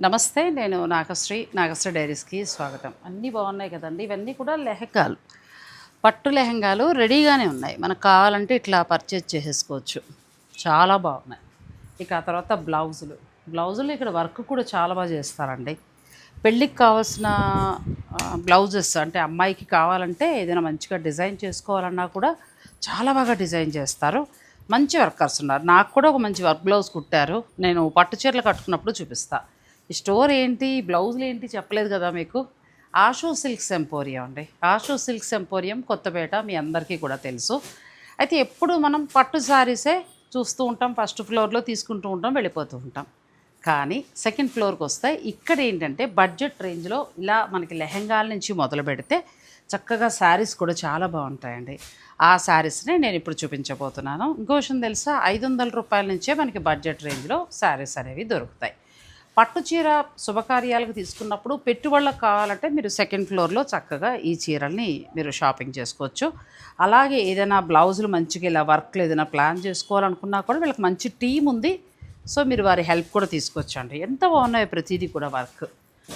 నమస్తే నేను నాగశ్రీ నాగశ్రీ డైరీస్కి స్వాగతం. అన్నీ బాగున్నాయి కదండి. ఇవన్నీ కూడా లెహంగాలు. పట్టు లెహంగాలు రెడీగానే ఉన్నాయి. మనకు కావాలంటే ఇట్లా పర్చేజ్ చేసేసుకోవచ్చు. చాలా బాగున్నాయి. ఇక ఆ తర్వాత బ్లౌజులు. బ్లౌజులు ఇక్కడ వర్క్ కూడా చాలా బాగా చేస్తారండి. పెళ్ళికి కావాల్సిన బ్లౌజెస్ అంటే అమ్మాయికి కావాలంటే ఏదైనా మంచిగా డిజైన్ చేసుకోవాలన్నా కూడా చాలా బాగా డిజైన్ చేస్తారు. మంచి వర్కర్స్ ఉన్నారు. నాకు కూడా ఒక మంచి వర్క్ బ్లౌజ్ కుట్టారు. నేను పట్టు చీరలు కట్టుకున్నప్పుడు చూపిస్తాను ఈ స్టోర్ ఏంటి బ్లౌజులు ఏంటి చెప్పలేదు కదా మీకు? ఆషో సిల్క్స్ ఎంపోరియం అండి. ఆషో సిల్క్స్ ఎంపోరియం కొత్తపేట మీ అందరికీ కూడా తెలుసు. అయితే ఎప్పుడు మనం పట్టు శారీసే చూస్తూ ఉంటాం ఫస్ట్ ఫ్లోర్లో తీసుకుంటూ ఉంటాం వెళ్ళిపోతూ ఉంటాం. కానీ సెకండ్ ఫ్లోర్కి వస్తే ఇక్కడ ఏంటంటే బడ్జెట్ రేంజ్లో ఇలా మనకి లెహెంగాల నుంచి మొదలు పెడితే చక్కగా శారీస్ కూడా చాలా బాగుంటాయండి. ఆ శారీస్ని నేను ఇప్పుడు చూపించబోతున్నాను. ఇంకో విషయం తెలుసా? ఐదు వందల రూపాయల నుంచే మనకి బడ్జెట్ రేంజ్లో శారీస్ అనేవి దొరుకుతాయి. పట్టు చీర శుభకార్యాలకు తీసుకున్నప్పుడు పెట్టుబడులకు కావాలంటే మీరు సెకండ్ ఫ్లోర్లో చక్కగా ఈ చీరల్ని మీరు షాపింగ్ చేసుకోవచ్చు. అలాగే ఏదైనా బ్లౌజులు మంచిగా ఇలా వర్క్లు ఏదైనా ప్లాన్ చేసుకోవాలనుకున్నా కూడా వీళ్ళకి మంచి టీం ఉంది. సో మీరు వారి హెల్ప్ కూడా తీసుకొచ్చండి. ఎంత బాగున్నాయో ప్రతిదీ కూడా వర్క్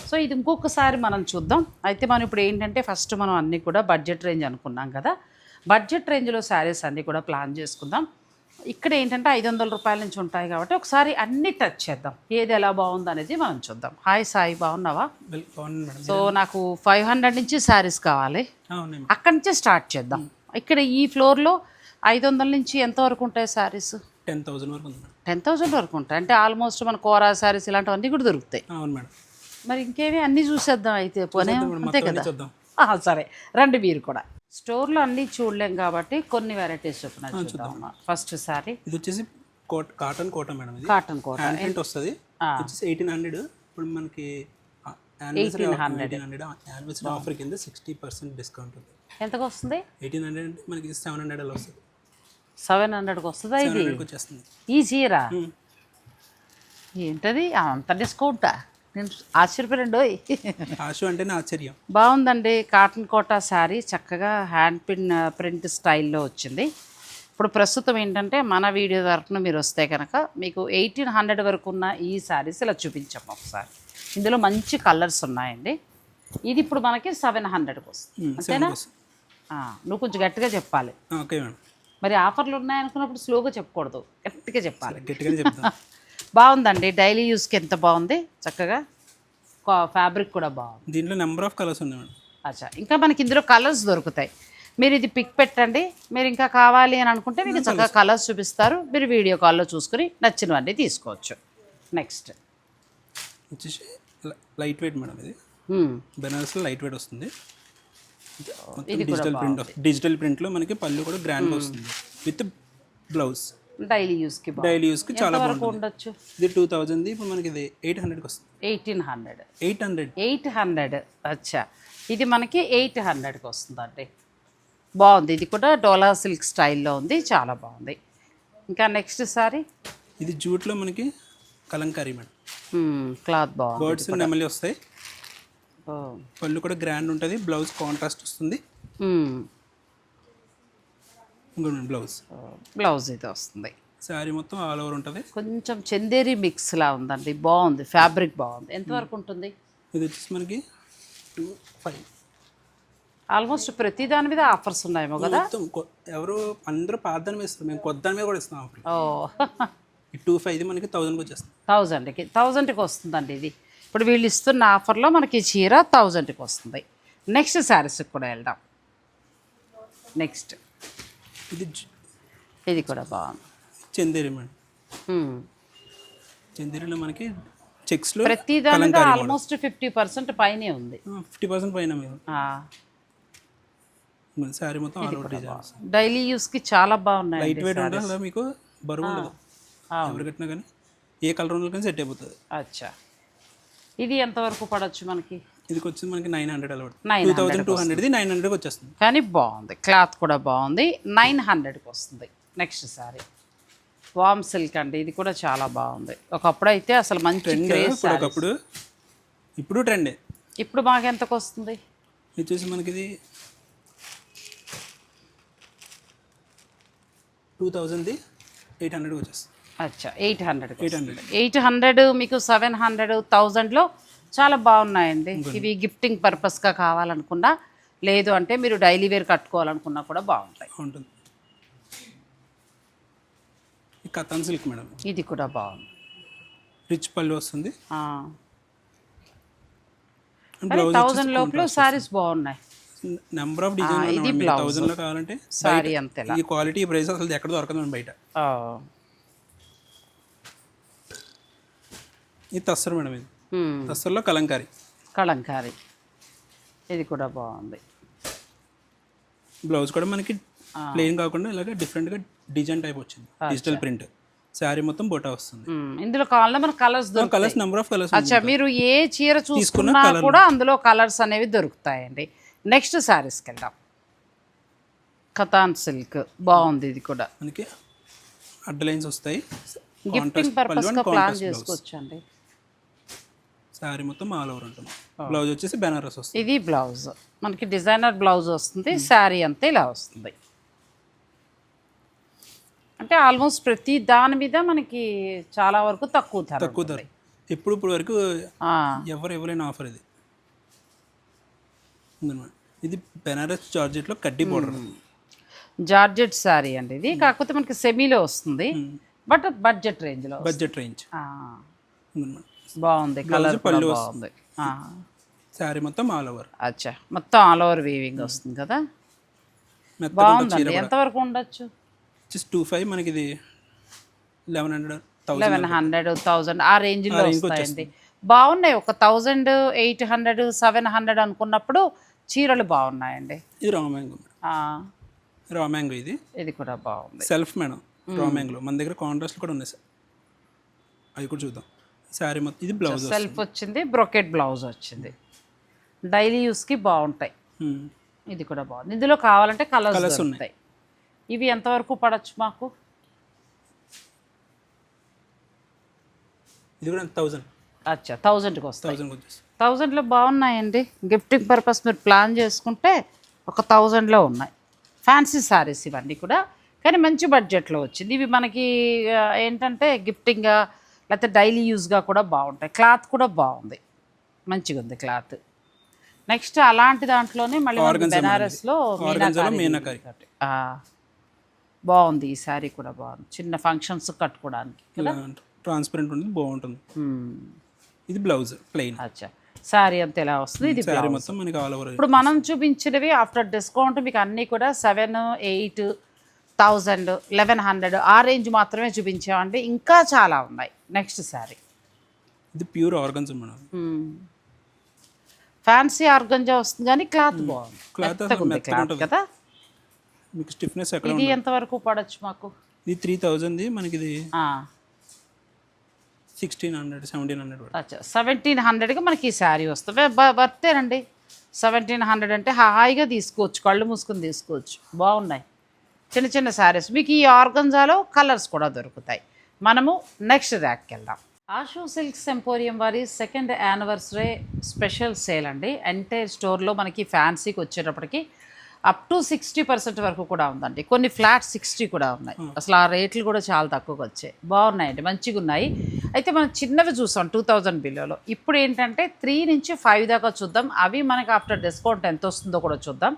సో ఇది ఇంకొకసారి మనం చూద్దాం. అయితే మనం ఇప్పుడు ఏంటంటే ఫస్ట్ మనం అన్నీ కూడా బడ్జెట్ రేంజ్ అనుకున్నాం కదా. బడ్జెట్ రేంజ్లో శారీస్ అన్నీ కూడా ప్లాన్ చేసుకుందాం. ఇక్కడ ఏంటంటే ఐదు వందల రూపాయల నుంచి ఉంటాయి కాబట్టి ఒకసారి అన్ని టచ్ చేద్దాం. ఏది ఎలా బాగుంది అనేది మనం చూద్దాం. హాయ్ సాయి బాగున్నావా? సో నాకు ఫైవ్ హండ్రెడ్ నుంచి శారీస్ కావాలి. అక్కడి నుంచే స్టార్ట్ చేద్దాం. ఇక్కడ ఈ ఫ్లోర్లో ఐదు వందల నుంచి ఎంతవరకు ఉంటాయి శారీస్? టెన్ థౌసండ్ వరకు టెన్ థౌసండ్ వరకు ఉంటాయి. అంటే ఆల్మోస్ట్ మన కోరా శారీస్ ఇలాంటివన్నీ కూడా దొరుకుతాయి. అవును మేడం. మరి ఇంకేమి? అన్నీ చూసేద్దాం అయితే పోనీ. అంతే కదా? సరే. రండి మీరు కూడా. స్టోర్లో అన్నీ చూడలేం కాబట్టి కొన్ని వెరైటీస్ చొప్పున చూద్దాం ఫస్ట్ సారీ. ఇది వచ్చేసి కోట్ కాటన్ కోట మేడం ఇది. కాటన్ కోట హ్యాండ్ వస్తుంది. వచ్చేసి ఎయిటీన్ హండ్రెడ్ ఇప్పుడు మనకి యానివర్సరీ హండ్రెడ్ యానివర్సరీ ఆఫర్ కింద సిక్స్టీ పర్సెంట్ డిస్కౌంట్ ఉంది. ఎంతకు వస్తుంది ఎయిటీన్ హండ్రెడ్ అంటే మనకి సెవెన్ హండ్రెడ్ అలా వస్తుంది. సెవెన్ హండ్రెడ్కి వస్తుందా ఇది? వచ్చేస్తుంది. ఈ చీర ఏంటది? అంత డిస్కౌంటా నేను ఆశ్చర్యపోయాడు ఆశు అంటేనే ఆశ్చర్యం. బాగుందండి కాటన్ కోటా శారీ. చక్కగా హ్యాండ్ పిన్ ప్రింట్ స్టైల్లో వచ్చింది. ఇప్పుడు ప్రస్తుతం ఏంటంటే మన వీడియో తరఫున మీరు వస్తే కనుక మీకు ఎయిటీన్ హండ్రెడ్ వరకు ఉన్న ఈ శారీస్ ఇలా చూపించాము ఒకసారి. ఇందులో మంచి కలర్స్ ఉన్నాయండి. ఇది ఇప్పుడు మనకి సెవెన్ హండ్రెడ్కి వస్తుంది. అంతేనా? నువ్వు కొంచెం గట్టిగా చెప్పాలి. Okay madam. మరి ఆఫర్లు ఉన్నాయనుకున్నప్పుడు స్లోగా చెప్పకూడదు. గట్టిగా చెప్పాలి. గట్టిగానే చెప్తాం బాగుందండి. డైలీ యూస్కి ఎంత బాగుంది? చక్కగా ఫ్యాబ్రిక్ కూడా బాగుంది. దీంట్లో నెంబర్ ఆఫ్ కలర్స్ ఉంది మేడం. అచ్చా. ఇంకా మనకి ఇందులో కలర్స్ దొరుకుతాయి. మీరు ఇది పిక్ పెట్టండి. మీరు ఇంకా కావాలి అని అనుకుంటే మీకు చక్కగా కలర్స్ చూపిస్తారు. మీరు వీడియో కాల్లో చూసుకుని నచ్చినవన్నీ తీసుకోవచ్చు. నెక్స్ట్. వచ్చేసి లైట్ వెయిట్ మేడం ఇది. బెనారస్లో లైట్ వెయిట్ వస్తుంది. డిజిటల్ ప్రింట్ డిజిటల్ ప్రింట్లో మనకి పళ్ళు కూడా గ్రాండ్గా వస్తుంది. With blouse. డైలీ యూస్కి డైలీ యూస్కి చాలా వరకు ఉండొచ్చు? ఇది టూ థౌజండ్ ఇప్పుడు మనకి ఇది ఎయిట్ హండ్రెడ్కి వస్తుంది. Eighteen hundred. Eight hundred. Eight hundred. అచ్చా. ఇది మనకి ఎయిట్ హండ్రెడ్కి వస్తుందండి. బాగుంది. ఇది కూడా డోలా సిల్క్ స్టైల్లో ఉంది. చాలా బాగుంది. ఇంకా నెక్స్ట్ సారీ? ఇది జూట్లో మనకి కలంకారీ మేడం. క్లాత్ బాగుంది బర్డ్స్ నెమలి వస్తాయి. పళ్ళు కూడా గ్రాండ్ ఉంటుంది. బ్లౌజ్ కాంట్రాస్ట్ వస్తుంది. బ్లౌజ్ బ్లౌజ్ ఇది వస్తుంది. శారీ మొత్తం ఆల్ ఓవర్ ఉంటుంది. కొంచెం చందేరి మిక్స్లా ఉందండి. బాగుంది ఫ్యాబ్రిక్ బాగుంది. ఎంతవరకు ఉంటుంది? ఇది వచ్చేసి మనకి టూ ఫైవ్ ఆల్మోస్ట్ ప్రతి దాని మీద ఆఫర్స్ ఉన్నాయేమో కదా? మొత్తం ఎవరు అందరూ పాత దాని మీద ఇస్తారు. మేము కొత్త దాని మీద కూడా ఇస్తాం ఆఫర్ ఓ. ఈ టూ ఫైవ్ మనకి థౌజండ్కి వచ్చేస్తుంది. థౌజండ్కి థౌజండ్కి వస్తుందండి ఇది. ఇప్పుడు వీళ్ళు ఇస్తున్న ఆఫర్లో మనకి చీర థౌజండ్కి వస్తుంది. నెక్స్ట్ శారీస్కి కూడా వెళ్దాం. నెక్స్ట్ ఇది ఇది కూడా బాగుంది చందేరి మేడం. చందేరిలో మనకి చెక్స్లో ప్రతి దాని మీద ఆల్మోస్ట్ ఫిఫ్టీ పర్సెంట్ పైనే ఉంది. ఫిఫ్టీ పర్సెంట్ పైన శారీ మొత్తం డైలీ యూస్కి చాలా బాగున్నాయి లైట్ వెయిట్ అలా మీకు? బరువు ఉండదు. ఎవరు కట్టినా కానీ ఏ కలర్ ఉన్న కానీ సెట్ అయిపోతుంది. అచ్చా. ఇది ఎంతవరకు పడవచ్చు మనకి? ఇది వచ్చి మనకి నైన్ హండ్రెడ్ అలా Nine టూ థౌసండ్ టూ హండ్రెడ్ది నైన్ హండ్రెడ్కి వచ్చేస్తుంది. కానీ బాగుంది. క్లాత్ కూడా బాగుంది. నైన్ హండ్రెడ్కి వస్తుంది నెక్స్ట్ సారీ. వామ్ సిల్క్ అండి. ఇది కూడా చాలా బాగుంది. ఒకప్పుడు అయితే అసలు మంచి ట్రెండ్ ఇప్పుడు ఒకప్పుడు ఇప్పుడు ట్రెండే ఇప్పుడు మాకు ఎంతకు వస్తుంది? ఇది వచ్చేసి మనకి ఇది టూ థౌజండ్ది ఎయిట్ హండ్రెడ్కి వచ్చేస్తుంది. అచ్చా eight hundred eight hundred. Eight hundred మీకు సెవెన్ హండ్రెడ్ థౌజండ్లో చాలా బాగున్నాయండి. ఇవి గిఫ్టింగ్ పర్పస్గా కావాలనుకున్నా లేదు అంటే మీరు డైలీ వేర్ కట్టుకోవాలనుకున్నా కూడా బాగుంటాయి. ఉంటుంది. Katan silk madam. ఇది కూడా బాగుంది. రిచ్ పళ్ళు వస్తుంది. థౌజండ్ లోపల సారీస్ బాగున్నాయి. నెంబర్ ఆఫ్ డిజైన్ ఇది. థౌజండ్లో కావాలంటే సారీ అంతేలా. ఈ క్వాలిటీ ప్రైస్ అసలు ఎక్కడ దొరకదు బయట. ఇది తస్సర్ మేడం ఇది. తస్సర్లో కలంకారీ. కలంకారీ. ఇది కూడా బాగుంది. బ్లౌజ్ కూడా మనకి ప్లెయిన్ కాకుండా ఇలాగ డిఫరెంట్గా డిజైన్ టైప్ వచ్చింది. డిజిటల్ ప్రింట్ శారీ మొత్తం బోటా వస్తుంది. ఇందులో కావాలన్నా మన కలర్స్ దొరుకుతాయి. కలర్స్ నెంబర్ ఆఫ్ కలర్స్ అచ్చా మీరు ఏ చీర చూసుకున్నా కూడా అందులో కలర్స్ అనేవి దొరుకుతాయండి. నెక్స్ట్ శారీస్కి వెళ్దాం. కథాన్ సిల్క్ బాగుంది ఇది కూడా. మనకి అడ్డ లైన్స్ వస్తాయి. గిఫ్టింగ్ పర్పస్గా ప్లాన్ చేసుకోవచ్చు అండి శారీ మొత్తం ఆల్ ఓవర్ ఉంటుంది. బ్లౌజ్ వచ్చేసి బెనారస్ వస్తుంది. ఇది బ్లౌజ్. మనకి డిజైనర్ బ్లౌజ్ వస్తుంది శారీ అంతా ఇలా వస్తుంది. అంటే ఆల్మోస్ట్ ప్రతి దాని మీద మనకి చాలా వరకు తక్కువ ధర తక్కువ ధర. ఇప్పుడు ఇప్పుడు వరకు ఎవరు ఎవరైనా ఆఫర్ ఇది. ఇది బెనారస్ జార్జెట్లో కడ్డీ బోర్డర్ జార్జెట్ శారీ అండి ఇది. కాకపోతే మనకి సెమీలో వస్తుంది. బట్ బడ్జెట్ రేంజ్లో బడ్జెట్ రేంజ్. బాగుంది. కలర్ కూడా బాగుంది. శారీ మొత్తం ఆల్ ఓవర్ అచ్చా. మొత్తం ఆల్ ఓవర్ వీవింగ్ వస్తుంది కదా? బాగుందండి. ఎంతవరకు ఉండొచ్చు? వచ్చేసి టూ ఫైవ్ మనకి ఇది eleven hundred eleven hundred thousand ఆ రేంజ్లో వస్తాయండి. బాగున్నాయి. ఒక thousand eight hundred seven hundred అనుకున్నప్పుడు చీరలు బాగున్నాయండి. ఇది రా మ్యాంగో ఆ, రా మ్యాంగో ఇది. ఇది కూడా బాగుంది. Self madam. రా మ్యాంగోలో మన దగ్గర కాంట్రాస్ట్ కూడా ఉన్నాయి సార్ అవి కూడా చూద్దాం. శారీ మొత్తం ఇది బ్లౌజ్ సెల్ఫ్ వచ్చింది బ్రొకెట్ బ్లౌజ్ వచ్చింది. డైలీ యూస్కి బాగుంటాయి. ఇది కూడా బాగుంది. ఇందులో కావాలంటే కలర్స్ దొరుకుతాయి. ఇవి ఎంతవరకు పడచ్చు మాకు? ఇది కూడా థౌజండ్ అచ్చా థౌజండ్కి వస్తాయి. థౌజండ్లో బాగున్నాయండి. గిఫ్టింగ్ పర్పస్ మీరు ప్లాన్ చేసుకుంటే ఒక థౌజండ్లో ఉన్నాయి. ఫ్యాన్సీ శారీస్ ఇవన్నీ కూడా. కానీ మంచి బడ్జెట్లో వచ్చింది. ఇవి మనకి ఏంటంటే గిఫ్టింగ్గా లేకపోతే డైలీ యూస్గా కూడా బాగుంటాయి. క్లాత్ కూడా బాగుంది. మంచిగా ఉంది క్లాత్. నెక్స్ట్ అలాంటి దాంట్లోనే మళ్ళీ బెనారస్లో బాగుంది. ఈ శారీ కూడా బాగుంది. చిన్న ఫంక్షన్స్ కట్టుకోవడానికి ట్రాన్స్పరెంట్ ఉంటుంది బాగుంటుంది. ఇది బ్లౌజ్ ప్లెయిన్. అచ్చా. శారీ అంతా ఎలా వస్తుంది? ఇది శారీ మొత్తం మనకి ఆల్ ఓవర్ ఇప్పుడు మనం చూపించినవి ఆఫ్టర్ డిస్కౌంట్ మీకు అన్నీ కూడా seven eight thousand eleven hundred ఆ రేంజ్ మాత్రమే చూపించామండి. ఇంకా చాలా ఉన్నాయి. నెక్స్ట్ శారీ ఇది pure organza madam. Fancy organza వస్తుంది కానీ క్లాత్ బాగుంది. క్లాత్ ఉంటుంది. కదా? మీకు స్టిఫ్నెస్ ఎక్కడ ఇది ఎంతవరకు పడచ్చు మాకు? ఇది త్రీ థౌజండ్ది మనకి ఇది సిక్స్టీన్ హండ్రెడ్ సెవెంటీన్ హండ్రెడ్ అచ్చా. సెవెంటీన్ హండ్రెడ్కి మనకి ఈ శారీ వస్తుంది. బ- వర్తేనండి సెవెంటీన్ హండ్రెడ్ అంటే హాయిగా తీసుకోవచ్చు కళ్ళు మూసుకొని తీసుకోవచ్చు. బాగున్నాయి. చిన్న చిన్న శారీస్ మీకు ఈ ఆర్గంజాలో కలర్స్ కూడా దొరుకుతాయి. మనము నెక్స్ట్ ర్యాక్కి వెళ్దాం. ఆషు సిల్క్స్ ఎంపోరియం వారి సెకండ్ యానివర్సరీ స్పెషల్ సేల్ అండి. ఎంటైర్ స్టోర్లో మనకి ఫ్యాన్సీకి వచ్చేటప్పటికి అప్ టు సిక్స్టీ పర్సెంట్ వరకు కూడా ఉందండి. కొన్ని ఫ్లాట్ సిక్స్టీ కూడా ఉన్నాయి. అసలు ఆ రేట్లు కూడా చాలా తక్కువగా వచ్చాయి. బాగున్నాయండి మంచిగా ఉన్నాయి అయితే మనం చిన్నవి చూసాం టూ థౌజండ్ బిలోలో ఇప్పుడు ఏంటంటే త్రీ నుంచి ఫైవ్ దాకా చూద్దాం. అవి మనకి ఆఫ్టర్ డిస్కౌంట్ ఎంత వస్తుందో కూడా చూద్దాం.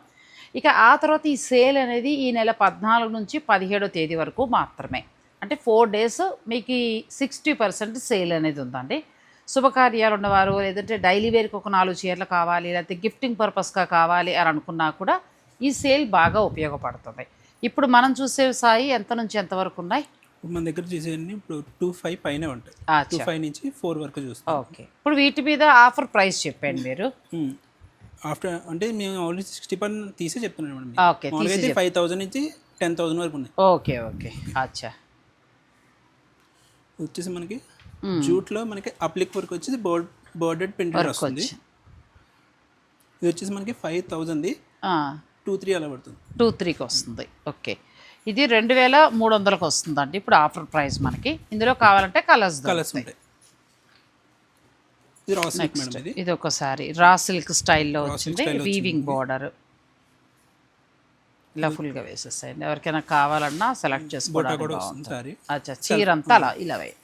ఇక ఆ తర్వాత ఈ సేల్ అనేది ఈ నెల పద్నాలుగు నుంచి పదిహేడో తేదీ వరకు మాత్రమే. అంటే ఫోర్ డేస్ మీకు సిక్స్టీ పర్సెంట్ సేల్ అనేది ఉందండి. శుభకార్యాలు ఉన్నవారు లేదంటే డైలీ వేర్కి ఒక నాలుగు చీరలు కావాలి లేకపోతే గిఫ్టింగ్ పర్పస్గా కావాలి అని అనుకున్నా కూడా ఈ సేల్ బాగా ఉపయోగపడుతుంది. ఇప్పుడు మనం చూసే సాయి ఎంత నుంచి ఎంత వరకు ఉన్నాయి? మన దగ్గర చేసేవన్నీ ఇప్పుడు టూ ఫైవ్ పైనే ఉంటాయి. టూ ఫైవ్ నుంచి ఫోర్ వరకు చూస్తాం. ఓకే. ఇప్పుడు వీటి మీద ఆఫర్ ప్రైస్ చెప్పండి మీరు. ఆఫ్టర్ అంటే మేము ఆల్రెడీ సిక్స్టీ పర్సెంట్ తీసే చెప్తున్నాను మేడం ఓకే మామూలుగా అయితే ఫైవ్ థౌసండ్ నుంచి టెన్ థౌసండ్ వరకు ఉన్నాయి. ఓకే ఓకే అచ్చా. వచ్చేసి మనకి జూట్లో మనకి అప్లిక్ వర్క్ వచ్చేసి బోర్డ్ బోర్డెడ్ ప్రింటెడ్ వస్తుంది. ఇది వచ్చేసి మనకి ఫైవ్ థౌజండ్ది టూ త్రీ అలా పడుతుంది. టూ త్రీకి వస్తుంది. ఓకే ఇది రెండు వేల మూడు వందలకు వస్తుందండి. ఇప్పుడు ఆఫర్ ప్రైస్ మనకి. ఇందులో కావాలంటే కలర్స్ కలర్స్ ఉంటాయి. మేడం ఇది. ఒకసారి రా సిల్క్ స్టైల్లో వచ్చింది. వీవింగ్ బార్డర్ ఇలా ఫుల్గా వేసేసేయండి. ఎవరికైనా కావాలన్నా సెలెక్ట్ చేసుకోవడానికి అచ్చా చీర అంతా అలా ఇలా వేయి.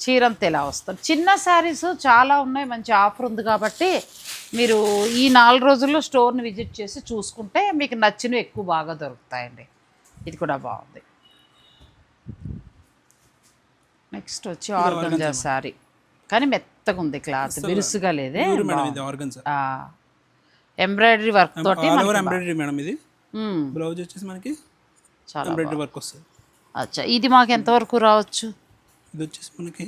చీర అంతా ఇలా వస్తుంది. చిన్న శారీస్ చాలా ఉన్నాయి మంచి ఆఫర్ ఉంది కాబట్టి మీరు ఈ నాలుగు రోజుల్లో స్టోర్ని విజిట్ చేసి చూసుకుంటే మీకు నచ్చినవి ఎక్కువ బాగా దొరుకుతాయండి. ఇది కూడా బాగుంది. నెక్స్ట్ వచ్చి ఆర్గంజా శారీ కానీ మెత్తగా ఉంది క్లాత్. బిరుసుగా లేదే. ఎంబ్రాయిడరీ వర్క్ తోటి ఎంబ్రాయిడరీ మేడం ఇది. బ్లౌజ్ వచ్చేసి మనకి చాలా ఎంబ్రాయిడరీ వర్క్ వస్తుంది. అచ్చా ఇది మాకు ఎంతవరకు రావచ్చు? ఇది వచ్చేసి మనకి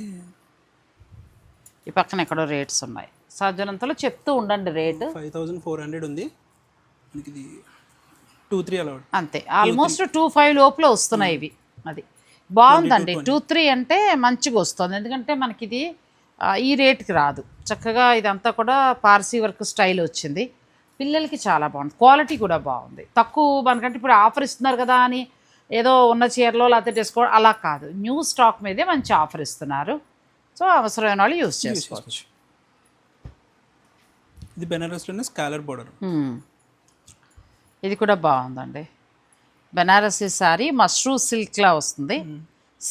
ఈ పక్కన ఎక్కడో రేట్స్ ఉన్నాయి. సాధ్యనంతలో చెప్తూ ఉండండి rate. Five thousand four hundred ఉంది. మనకి ఇది టూ త్రీ అలా అంతే. ఆల్మోస్ట్ టూ ఫైవ్ లోపల వస్తున్నాయి ఇవి. అది బాగుందండి. టూ త్రీ అంటే మంచిగా వస్తుంది. ఎందుకంటే మనకి ఇది ఈ రేట్కి రాదు. చక్కగా ఇదంతా కూడా పార్సీ వర్క్ స్టైల్ వచ్చింది. పిల్లలకి చాలా బాగుంది. క్వాలిటీ కూడా బాగుంది. తక్కువ మనకంటే ఇప్పుడు ఆఫర్ ఇస్తున్నారు కదా అని ఏదో ఉన్న చీరలో లేకపోతే తీసుకోవడం అలా కాదు. న్యూ స్టాక్ మీదే మంచి ఆఫర్ ఇస్తున్నారు. సో అవసరమైన వాళ్ళు యూస్ చేసుకోవచ్చు. ఇది బెనారస్లోనే స్కాలర్ బోర్డర్. ఇది కూడా బాగుందండి. బెనారసీ శారీ మష్రూ సిల్క్లా వస్తుంది.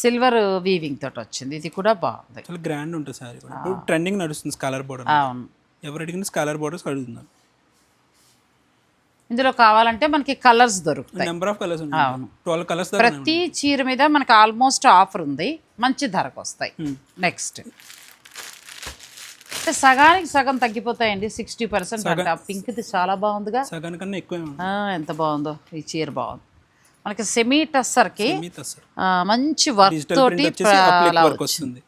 సిల్వర్ వీవింగ్ తోటి వచ్చింది. ఇది కూడా బాగుంది. చాలా గ్రాండ్ ఉంటుంది సారీ కూడా. ఇప్పుడు ట్రెండింగ్ నడుస్తుంది స్కాలర్ బోర్డర్ అవును. ఎవరు అడిగిన స్కాలర్ బోర్డర్స్ అడుగుతున్నారు. ఇందులో కావాలంటే మనకి కలర్స్ దొరుకుతాయి. నెంబర్ ఆఫ్ కలర్స్ ఉన్నాయి ట్వెల్వ్ కలర్స్ ప్రతి చీర మీద మనకి ఆల్మోస్ట్ ఆఫర్ ఉంది. మంచి ధరకు వస్తాయి. నెక్స్ట్ అంటే సగానికి సగం తగ్గిపోతాయండి. సిక్స్టీ పర్సెంట్ అంటే పింక్ది చాలా బాగుందిగా. సగానికన్నా ఎక్కువ ఎంత బాగుందో. ఈ చీర బాగుంది. మనకి సెమీ టస్సర్కి మీతో సార్ ఆ, మంచి వర్క్ తోటి. వస్తుంది.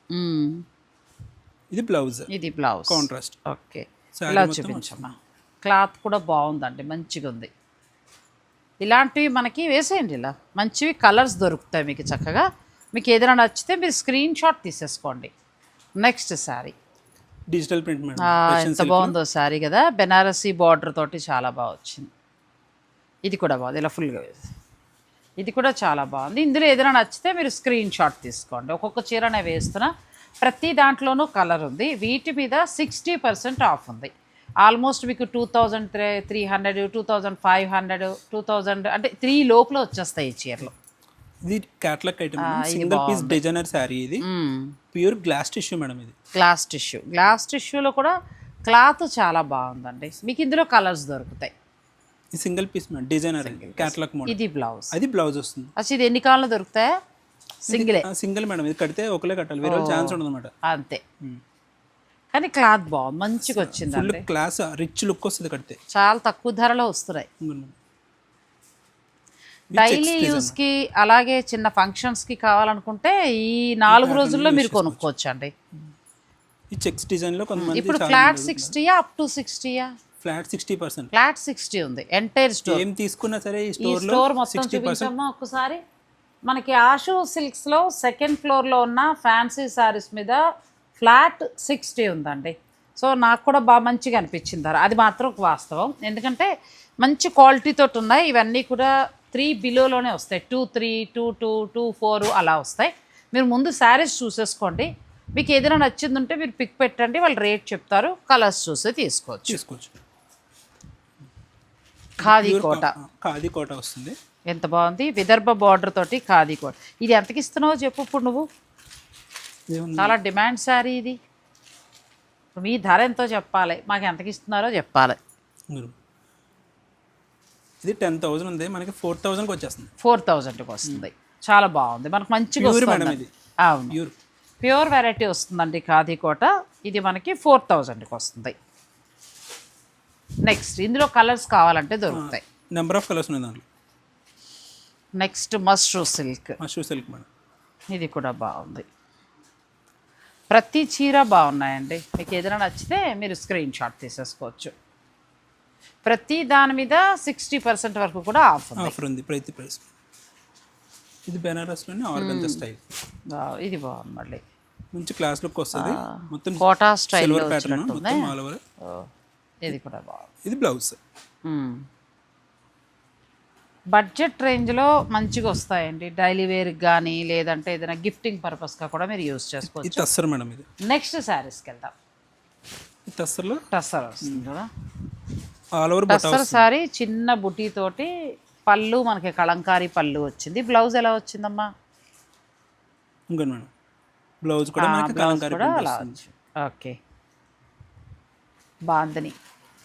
ఇది బ్లౌజ్ ఇది బ్లౌజ్ కాంట్రాస్ట్ ఓకే. ఇలా చూపించమ్మా. క్లాత్ కూడా బాగుందండి మంచిగా ఉంది. ఇలాంటివి మనకి వేసేయండి ఇలా. మంచివి కలర్స్ దొరుకుతాయి మీకు చక్కగా. మీకు ఏదైనా నచ్చితే మీరు స్క్రీన్ షాట్ తీసేసుకోండి. నెక్స్ట్ శారీ డిజిటల్ ప్రింట్ ఎంత బాగుందో శారీ కదా. బెనారసీ బార్డర్ తోటి చాలా బాగా వచ్చింది. ఇది కూడా బాగుంది. ఇలా ఫుల్గా వేసి ఇది కూడా చాలా బాగుంది. ఇందులో ఏదైనా నచ్చితే మీరు స్క్రీన్ షాట్ తీసుకోండి. ఒక్కొక్క చీరనే వేస్తున్నా ప్రతి దాంట్లోనూ కలర్ ఉంది. వీటి మీద సిక్స్టీ పర్సెంట్ ఆఫ్ ఉంది. ఆల్మోస్ట్ మీకు two thousand three three hundred two thousand five hundred two thousand అంటే త్రీ లోపల వచ్చేస్తాయి ఈ చీరలు. ఇది catalogue item single piece designer sari ఇది. ప్యూర్ గ్లాస్ టిష్యూ మేడం ఇది. గ్లాస్ టిష్యూ గ్లాస్ టిష్యూలో కూడా క్లాత్ చాలా బాగుందండి. మీకు ఇందులో కలర్స్ దొరుకుతాయి. Single piece madam designer catalogue model ఇది బ్లౌజ్. అది బ్లౌజ్ వస్తుంది. అసలు ఇది ఎన్ని కాలంలో దొరుకుతాయా? సింగిలే. సింగిల్ మేడం ఇది కడితే ఒకలే కట్టాలి వేరే ఛాన్స్ ఉండదు అనమాట అంతే. కానీ క్లాత్ బాగుంది మంచిగా వచ్చిందండి ఫుల్ క్లాస్ రిచ్ లుక్ వస్తుంది కడితే. చాలా తక్కువ ధరలో వస్తున్నాయి. డైలీ యూస్కి అలాగే చిన్న ఫంక్షన్స్కి కావాలనుకుంటే ఈ నాలుగు రోజుల్లో మీరు కొనుక్కోవచ్చు అండి ఈ చెక్స్ డిజైన్లో కొంతమంది ఇప్పుడు ఫ్లాట్ సిక్స్టీయా up to సిక్స్టీయా flat sixty percent. Flat sixty ఉంది ఎంటైర్ స్టోర్. ఏం తీసుకున్నా సరే ఈ స్టోర్ మొత్తం చూపించమ్మా ఒక్కసారి మనకి ఆషు సిల్క్స్లో సెకండ్ ఫ్లోర్లో ఉన్న ఫ్యాన్సీ శారీస్ మీద ఫ్లాట్ సిక్స్టీ ఉందండి. సో నాకు కూడా బాగా మంచిగా అనిపించింది ధర. అది మాత్రం ఒక వాస్తవం. ఎందుకంటే మంచి క్వాలిటీతో ఉన్నాయి. ఇవన్నీ కూడా త్రీ బిలోలోనే వస్తాయి. Two three two two two four అలా వస్తాయి. మీరు ముందు శారీస్ చూసేసుకోండి. మీకు ఏదైనా నచ్చింది ఉంటే మీరు పిక్ పెట్టండి. వాళ్ళు రేట్ చెప్తారు. కలర్స్ చూసి తీసుకోవచ్చు. తీసుకోవచ్చు. ఖాదీ కోట ఖాదీ కోట వస్తుంది. ఎంత బాగుంది? విదర్భ బార్డర్ తోటి ఖాదీ కోట ఇది ఎంతకి ఇస్తున్నావో చెప్పు ఇప్పుడు నువ్వు? చాలా డిమాండ్ శారీ ఇది. మీ ధర ఎంతో చెప్పాలి. మాకు ఎంతకి ఇస్తున్నారో చెప్పాలి. ఇది టెన్ థౌసండ్ ఉంది. మనకి ఫోర్ థౌసండ్కి వచ్చేస్తుంది. ఫోర్ థౌజండ్కి వస్తుంది. చాలా బాగుంది. మనకు మంచిగా వస్తుంది అవును. ప్యూర్. ప్యూర్ వెరైటీ వస్తుందండి ఖాదీ కోట ఇది మనకి ఫోర్ థౌజండ్కి వస్తుంది. నెక్స్ట్ ఇందులో కలర్స్ కావాలంటే దొరుకుతాయి. నెంబర్ ఆఫ్ కలర్స్ ఉన్నాయి దాంట్లో next Mashru silk Mashru silk madam ఇది కూడా బాగుంది. ప్రతి చీర బాగున్నాయండి. మీకు ఏదైనా నచ్చితే మీరు స్క్రీన్ షాట్ తీసేసుకోవచ్చు. ప్రతి దాని మీద సిక్స్టీ పర్సెంట్ వరకు కూడా ఆఫ్ ఉంది. ఆఫర్ ఉంది ప్రతి ప్రైస్ ఇది బెనారస్లోనే ఆర్గంజా స్టైల్ వా- ఇది బాగుంది మళ్ళీ. మంచి క్లాస్ లుక్ వస్తుంది. మొత్తం కోటా సిల్వర్ ప్యాటర్న్ మొత్తం ఆల్ ఓవర్ ఇది కూడా బాగుంది. ఇది బ్లౌజ్. బడ్జెట్ రేంజ్లో మంచిగా వస్తాయండి. డైలీ వేర్కి కానీ లేదంటే ఏదైనా గిఫ్టింగ్ పర్పస్గా కూడా మీరు యూస్ ఇది చేసుకోవచ్చు తస్సర్ మేడం ఇది. నెక్స్ట్ శారీస్కి వెళ్దాం. ఈ తస్సర్లో టస్సర్ వస్తుంది కదా? ఆల్ ఓవర్ బొట్ట టస్సర్ సారీ చిన్న బుటీ తోటి పళ్ళు మనకి కలంకారీ పళ్ళు వచ్చింది. బ్లౌజ్ ఎలా వచ్చిందమ్మా? ఇంకోటి మేడం. బ్లౌజ్ కూడా మనకి కలంకారీ ఓకే. బాందిని.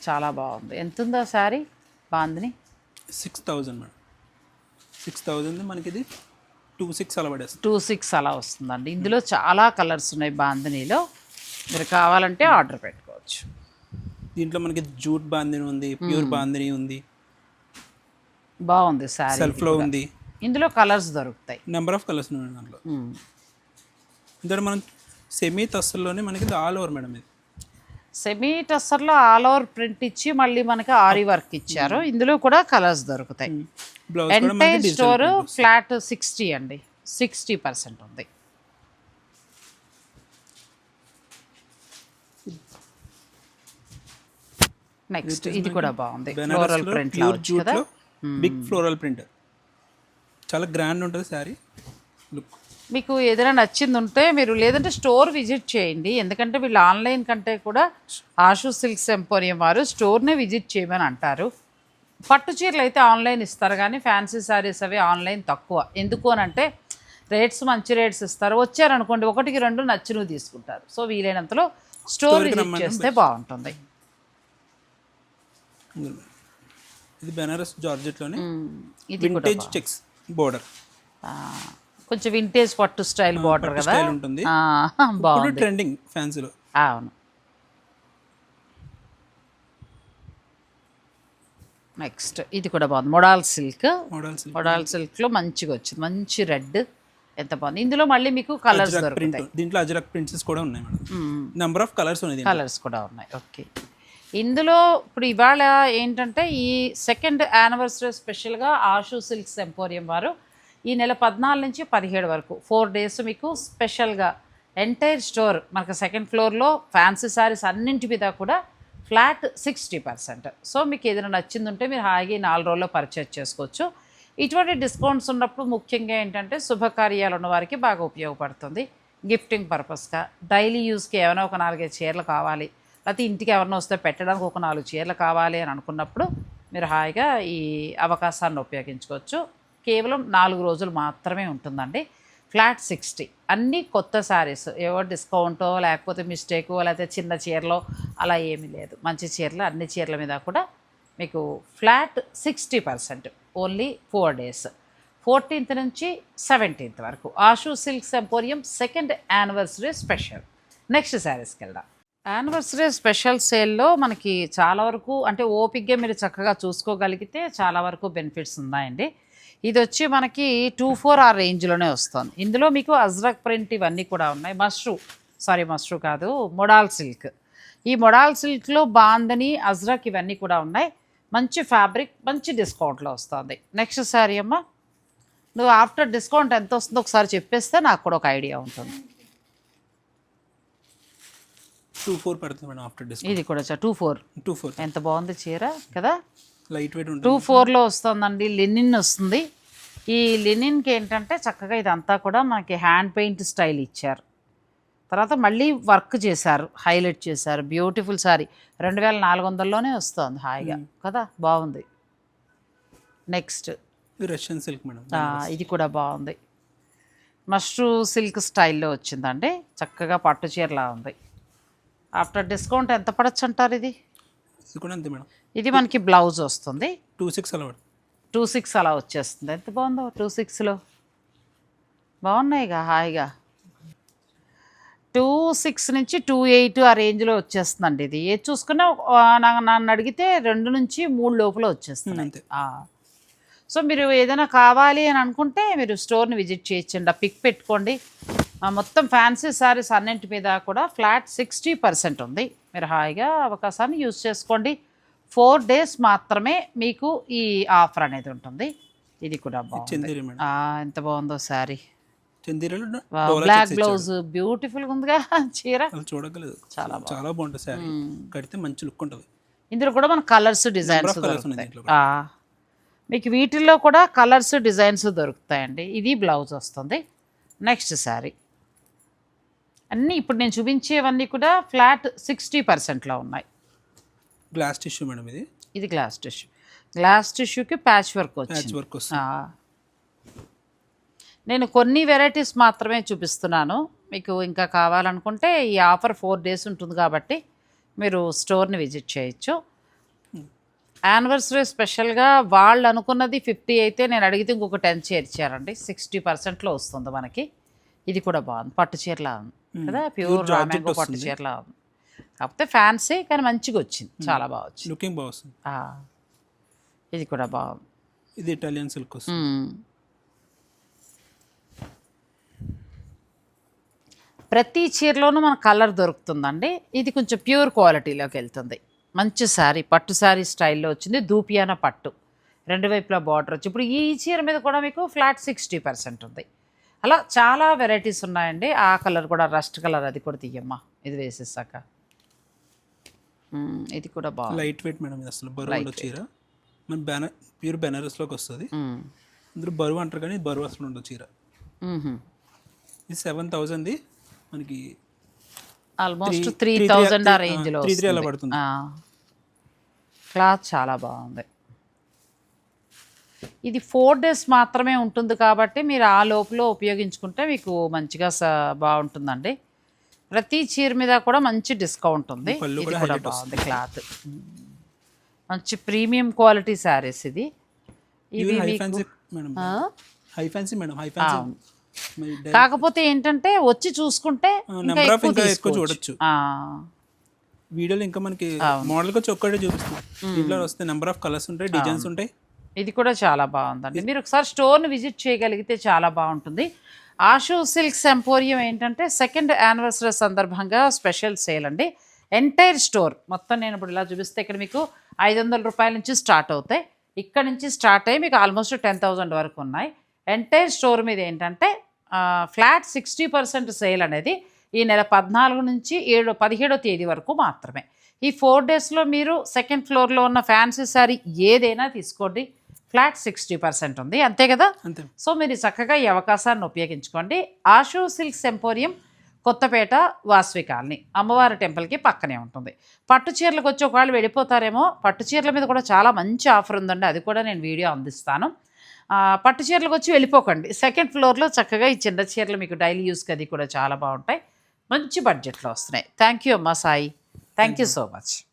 చాలా బాగుంది. ఎంత ఉందో sari? Bandhani? Six thousand madam. Six thousand మనకి ఇది టూ సిక్స్ అలా పడేస్తుంది. టూ సిక్స్ అలా వస్తుందండి. ఇందులో చాలా కలర్స్ ఉన్నాయి బాందినీలో. మీరు కావాలంటే ఆర్డర్ పెట్టుకోవచ్చు. దీంట్లో మనకి జూట్ బాందిని ఉంది ప్యూర్ బాందిని ఉంది. బాగుంది శారీ సెల్ఫ్లో ఉంది. ఇందులో కలర్స్ దొరుకుతాయి. నెంబర్ ఆఫ్ కలర్స్ ఉన్నాయి దాంట్లో. ఇందులో మనం సెమీ తస్సుల్లోనే మనకి ఆల్ ఓవర్ మేడం ఇది. సెమీ టస్సర్లో ఆల్ ఓవర్ ప్రింట్ ఇచ్చి మళ్ళీ మనకి ఆరి వర్క్ ఇచ్చారు. ఇందులో కూడా కలర్స్ దొరుకుతాయి. బ్లౌజ్ కూడా మనకి ఎంటైర్ స్టోర్ ఫ్లాట్ సిక్స్టీ అండి. సిక్స్టీ పర్సెంట్ ఉంది. నెక్స్ట్ ఇది కూడా బాగుంది. Floral print big floral print చాలా గ్రాండ్ ఉంటుంది శారీ లుక్ మీకు ఏదైనా నచ్చింది ఉంటే మీరు లేదంటే స్టోర్ విజిట్ చేయండి. ఎందుకంటే వీళ్ళు ఆన్లైన్ కంటే కూడా ఆషు సిల్క్స్ ఎంపోరియం వారు స్టోర్నే విజిట్ చేయమని అంటారు. పట్టు చీరలు అయితే ఆన్లైన్ ఇస్తారు కానీ ఫ్యాన్సీ శారీస్ అవి ఆన్లైన్ తక్కువ. ఎందుకు అని అంటే రేట్స్ మంచి రేట్స్ ఇస్తారు. వచ్చారనుకోండి ఒకటికి రెండు నచ్చినవి తీసుకుంటారు. సో వీలైనంతలో స్టోర్ విజిట్ చేస్తే బాగుంటుంది. ఇది బెనారస్ జార్జెట్లోనే. ఇది కూడా వింటేజ్ చెక్స్ బోర్డర్. కొంచెం వింటేజ్ పట్టు స్టైల్ బార్డర్ కదా? ఉంటుంది. బాగుంది. ట్రెండింగ్ ఫ్యాన్సీలో అవును. నెక్స్ట్ ఇది కూడా బాగుంది. మొడాల్ సిల్క్ మొడాల్ సిల్క్లో మంచిగా వచ్చింది. మంచి రెడ్ ఎంత బాగుంది. ఇందులో మళ్ళీ మీకు కలర్స్ దొరుకుతాయి. దీంట్లో అజరక్ ప్రింట్స్ కూడా ఉన్నాయి మేడం. నెంబర్ ఆఫ్ కలర్స్ ఉన్నాయి. కలర్స్ కూడా ఉన్నాయి. ఓకే ఇందులో ఇప్పుడు ఇవాళ ఏంటంటే ఈ సెకండ్ యానివర్సరీ స్పెషల్గా ఆషు సిల్క్స్ ఎంపోరియం వారు ఈ నెల పద్నాలుగు నుంచి పదిహేడు వరకు. ఫోర్ డేస్ మీకు స్పెషల్గా ఎంటైర్ స్టోర్ మనకు సెకండ్ ఫ్లోర్లో ఫ్యాన్సీ శారీస్ అన్నింటి మీద కూడా ఫ్లాట్ సిక్స్టీ పర్సెంట్ సో మీకు ఏదైనా నచ్చింది ఉంటే మీరు హాయిగా నాలుగు రోజుల్లో పర్చేజ్ చేసుకోవచ్చు. ఇటువంటి డిస్కౌంట్స్ ఉన్నప్పుడు ముఖ్యంగా ఏంటంటే శుభకార్యాలు ఉన్న వారికి బాగా ఉపయోగపడుతుంది. గిఫ్టింగ్ పర్పస్గా డైలీ యూస్కి ఏమైనా ఒక నాలుగైదు చీరలు కావాలి. లేకపోతే ఇంటికి ఎవరినో వస్తే పెట్టడానికి ఒక నాలుగు చీరలు కావాలి అని అనుకున్నప్పుడు మీరు హాయిగా ఈ అవకాశాన్ని ఉపయోగించుకోవచ్చు. కేవలం నాలుగు రోజులు మాత్రమే ఉంటుందండి. Flat sixty. అన్నీ కొత్త శారీస్ ఏవో డిస్కౌంటో లేకపోతే మిస్టేకో లేకపోతే చిన్న చీరలో అలా ఏమీ లేదు. మంచి చీరలు అన్ని చీరల మీద కూడా మీకు flat sixty percent. Only four days. Fourteenth నుంచి సెవెంటీన్త్ వరకు. Ashu silk emporium second anniversary special. Next శారీస్కి వెళ్దాం. యానివర్సరీ స్పెషల్ సేల్లో మనకి చాలా వరకు అంటే ఓపిక్గా మీరు చక్కగా చూసుకోగలిగితే చాలా వరకు బెనిఫిట్స్ ఉన్నాయండి. ఇది వచ్చి మనకి టూ ఫోర్ ఆ రేంజ్లోనే వస్తుంది. ఇందులో మీకు అజ్రక్ ప్రింట్ ఇవన్నీ కూడా ఉన్నాయి. మష్రూ సారీ మష్రూ కాదు మొడాల్ సిల్క్. ఈ మొడాల్ సిల్క్లో బాందని అజ్రక్ ఇవన్నీ కూడా ఉన్నాయి. మంచి ఫ్యాబ్రిక్ మంచి డిస్కౌంట్లో వస్తుంది. నెక్స్ట్ శారీ అమ్మ నువ్వు ఆఫ్టర్ డిస్కౌంట్ ఎంత వస్తుందో ఒకసారి చెప్పేస్తే నాకు కూడా ఒక ఐడియా ఉంటుంది. టూ ఫోర్ పడుతుంది మేడం ఆఫ్టర్ డిస్కౌంట్. ఇది కూడా టూ ఫోర్. Two four. ఎంత బాగుంది చీర కదా? లైట్ వెయిట్ ఉంటుంది టూ ఫోర్లో వస్తుందండి. లినిన్ వస్తుంది. ఈ లినిన్కి ఏంటంటే చక్కగా ఇదంతా కూడా మనకి హ్యాండ్ పెయింట్ స్టైల్ ఇచ్చారు. తర్వాత మళ్ళీ వర్క్ చేశారు హైలైట్ చేశారు. బ్యూటిఫుల్ సారీ. రెండు వేల నాలుగు వందల్లోనే వస్తుంది హాయిగా కదా? బాగుంది. నెక్స్ట్. Russian silk madam. ఇది కూడా బాగుంది. మష్రూ సిల్క్ స్టైల్లో వచ్చిందండి. చక్కగా పట్టు చీరలా ఉంది. ఆఫ్టర్ డిస్కౌంట్ ఎంత పడచ్చు అంటారు ఇది? ఇది కూడా అంతే మేడం. ఇది మనకి బ్లౌజ్ వస్తుంది. టూ సిక్స్ అలా టూ సిక్స్ అలా వచ్చేస్తుంది. ఎంత బాగుందో టూ సిక్స్లో. బాగున్నాయిగా హాయిగా. టూ సిక్స్ నుంచి టూ ఎయిట్ ఆ రేంజ్లో వచ్చేస్తుందండి ఇది. ఏది చూసుకున్నా నన్ను అడిగితే రెండు నుంచి మూడు లోపల వచ్చేస్తుంది సో మీరు ఏదైనా కావాలి అని అనుకుంటే మీరు స్టోర్ని విజిట్ చేయొచ్చండి. ఆ పిక్ పెట్టుకోండి. మొత్తం ఫ్యాన్సీ శారీస్ అన్నింటి మీద కూడా ఫ్లాట్ సిక్స్టీ పర్సెంట్ ఉంది. మీరు హాయిగా అవకాశాన్ని యూజ్ చేసుకోండి. ఫోర్ డేస్ మాత్రమే మీకు ఈ ఆఫర్ అనేది ఉంటుంది. ఇది కూడా బాగుంది. ఎంత బాగుందో శారీ. బ్లాక్ బ్లౌజ్ బ్యూటిఫుల్గా ఉందిగా చీర. చూడగలేదు చాలా చాలా బాగుంటుంది శారీ. కడితే మంచి లుక్ ఉంటుంది. ఇందులో కూడా మన కలర్స్ డిజైన్స్. మీకు వీటిల్లో కూడా కలర్స్ డిజైన్స్ దొరుకుతాయండి. ఇది బ్లౌజ్ వస్తుంది. నెక్స్ట్ శారీ. అన్నీ ఇప్పుడు నేను చూపించేవన్నీ కూడా ఫ్లాట్ సిక్స్టీ పర్సెంట్లో ఉన్నాయి. గ్లాస్ టిష్యూ మేడం ఇది? ఇది గ్లాస్ టిష్యూ గ్లాస్ టిష్యూకి ప్యాచ్ వర్క్ ప్యాచ్ వచ్చింది. వర్క్ వస్తుంది. ఆ. నేను కొన్ని వెరైటీస్ మాత్రమే చూపిస్తున్నాను. మీకు ఇంకా కావాలనుకుంటే ఈ ఆఫర్ ఫోర్ డేస్ ఉంటుంది కాబట్టి మీరు స్టోర్ని విజిట్ చేయొచ్చు. యానివర్సరీ స్పెషల్గా వాళ్ళు అనుకున్నది ఫిఫ్టీ అయితే నేను అడిగితే ఇంకొక టెన్ చేర్చారండి సిక్స్టీ పర్సెంట్లో వస్తుంది మనకి. ఇది కూడా బాగుంది. పట్టు చీరలా ఉంది. కదా? ప్యూర్ రామాంగో పట్టు. చీరలా ఉంది కాకపోతే ఫ్యాన్సీ కానీ మంచిగా వచ్చింది. చాలా బాగా వచ్చింది. లుకింగ్ బాగా వస్తుంది. ఇది కూడా బాగుంది ఇది ఇటాలియన్ సిల్క్ మ్మ్. ప్రతి చీరలోనూ మన కలర్ దొరుకుతుందండి. ఇది కొంచెం ప్యూర్ క్వాలిటీలోకి వెళ్తుంది. మంచి శారీ పట్టు శారీ స్టైల్లో వచ్చింది. దూపియాన పట్టు. రెండు వైపులా బార్డర్ వచ్చి. ఇప్పుడు ఈ చీర మీద కూడా మీకు ఫ్లాట్ సిక్స్టీ పర్సెంట్ ఉంది. అలా చాలా వెరైటీస్ ఉన్నాయండి. ఆ కలర్ కూడా రస్ట్ కలర్ అది కూడా తీయమ్మా. ఇది వేసేసాక. ఇది కూడా బాగుంది. లైట్ వెయిట్ మేడం ఇది అసలు బరువు చీర. మన బెనర్ ప్యూర్ బెనారస్లోకి వస్తుంది. అందరూ బరువు అంటారు కానీ బరువు అసలు ఉండదు చీర. ఇది సెవెన్ థౌజండ్ది మనకి ఆల్మోస్ట్ త్రీ థౌజండ్ ఆ రేంజ్లో three- three అలా పడుతుంది. క్లాత్ చాలా బాగుంది. ఇది ఫోర్ డేస్ మాత్రమే ఉంటుంది కాబట్టి మీరు ఆ లోపల ఉపయోగించుకుంటే మీకు మంచిగా బాగుంటుందండి. ప్రతి చీర మీద కూడా మంచి డిస్కౌంట్ ఉంది. ఇది కూడా బాగుంది క్లాత్ మంచి ప్రీమియం క్వాలిటీ శారీస్ ఇది. ఇవి high fancy madam? High fancy కాకపోతే ఏంటంటే వచ్చి చూసుకుంటే ఇంకా ఎక్కువ. చూడొచ్చు. వీడియోలో ఇంకా మనకి మోడల్ వచ్చి ఒక్కటే చూపిస్తుంది దీంట్లో వస్తే నెంబర్ ఆఫ్ కలర్స్ ఉంటాయి డిజైన్స్ ఉంటాయి. ఇది కూడా చాలా బాగుందండి. మీరు ఒకసారి స్టోర్ని విజిట్ చేయగలిగితే చాలా బాగుంటుంది. ఆషు సిల్క్స్ ఎంపోరియం ఏంటంటే సెకండ్ యానివర్సరీ సందర్భంగా స్పెషల్ సేల్ అండి. Entire store. మొత్తం నేను ఇప్పుడు ఇలా చూపిస్తే ఇక్కడ మీకు ఐదు వందల రూపాయల నుంచి స్టార్ట్ అవుతాయి. ఇక్కడ నుంచి స్టార్ట్ అయ్యి మీకు ఆల్మోస్ట్ టెన్ థౌజండ్ వరకు ఉన్నాయి. ఎంటైర్ స్టోర్ మీద ఏంటంటే ఫ్లాట్ సిక్స్టీ పర్సెంట్ సేల్ అనేది ఈ నెల పద్నాలుగు నుంచి ఏడు పదిహేడో తేదీ వరకు మాత్రమే. ఈ ఫోర్ డేస్లో మీరు సెకండ్ ఫ్లోర్లో ఉన్న ఫ్యాన్సీ శారీ ఏదైనా తీసుకోండి. ఫ్లాట్ సిక్స్టీ పర్సెంట్ ఉంది. అంతే కదా? అంతే. సో మీరు చక్కగా ఈ అవకాశాన్ని ఉపయోగించుకోండి. Ashu silks emporium Kothapeta Vasavi colony. అమ్మవారి టెంపుల్కి పక్కనే ఉంటుంది. పట్టు చీరలకు వచ్చి ఒకవేళ వెళ్ళిపోతారేమో పట్టు చీరల మీద కూడా చాలా మంచి ఆఫర్ ఉందండి. అది కూడా నేను వీడియో అందిస్తాను. పట్టు చీరలకు వచ్చి వెళ్ళిపోకండి. సెకండ్ ఫ్లోర్లో చక్కగా ఈ చిన్న చీరలు మీకు డైలీ యూస్కి అది కూడా చాలా బాగుంటాయి. మంచి బడ్జెట్లో వస్తున్నాయి. థ్యాంక్ యూ అమ్మా Sai. Thank you. So much.